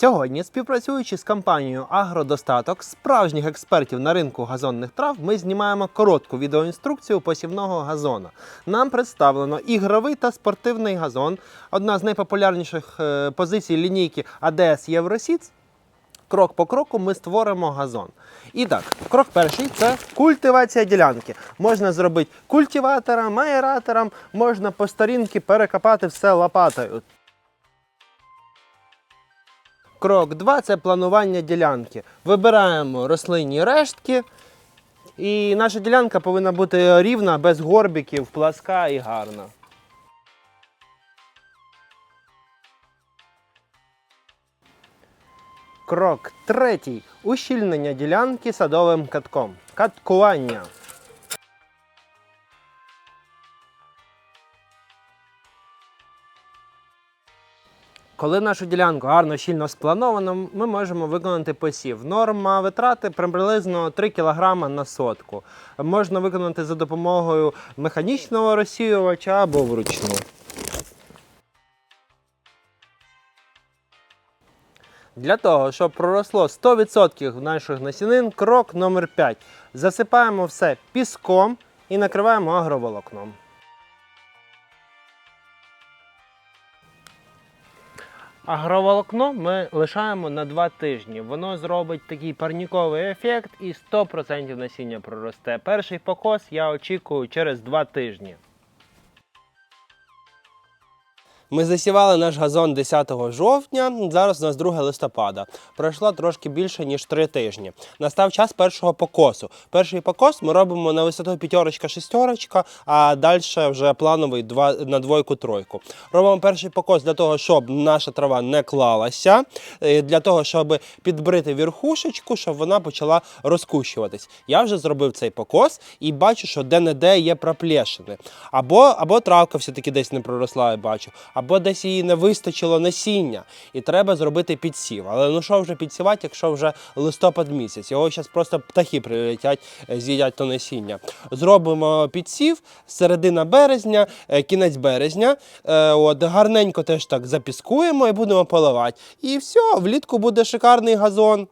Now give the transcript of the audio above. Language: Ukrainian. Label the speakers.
Speaker 1: Сьогодні, співпрацюючи з компанією Агродостаток, справжніх експертів на ринку газонних трав, ми знімаємо коротку відеоінструкцію посівного газона. Нам представлено ігровий та спортивний газон, одна з найпопулярніших е, позицій лінійки ADS Євросіц. Крок по кроку ми створимо газон. І так, крок перший це культивація ділянки. Можна зробити культиватором, аератором, можна по старінки перекопати все лопатою. Крок 2 це планування ділянки. Вибираємо рослинні рештки. І наша ділянка повинна бути рівна, без горбиків, пласка і гарна. Крок третій. Ущільнення ділянки садовим катком. Каткування. Коли нашу ділянку гарно щільно сплановано, ми можемо виконати посів. Норма витрати приблизно 3 кг на сотку. Можна виконати за допомогою механічного розсіювача або вручну. Для того, щоб проросло 100% наших насінин, крок номер 5. Засипаємо все піском і накриваємо агроволокном. Агроволокно ми лишаємо на 2 тижні. Воно зробить такий парніковий ефект і 100% насіння проросте. Перший покос я очікую через 2 тижні. Ми засівали наш газон 10 жовтня. Зараз у нас 2 листопада. Пройшло трошки більше ніж 3 тижні. Настав час першого покосу. Перший покос ми робимо на висоту п'ятерочка, шестерочка, а далі вже плановий на двойку тройку. Робимо перший покос для того, щоб наша трава не клалася, е, для того, щоб підбрити верхушечку, щоб вона почала розкущуватись. Я вже зробив цей покос і бачу, що де-не-де є проплешини. Або, або травка все-таки десь не проросла, я бачу, або десь її не вистачило насіння, і треба зробити підсів. Але ну що вже підсівати, якщо вже листопад місяць? Його зараз просто птахи прилетять, е, з'їдять то насіння. Зробимо підсів середина березня, е, кінець березня. Е, От гарненько теж так запіскуємо і будемо поливати. І все, влітку буде шикарний газон.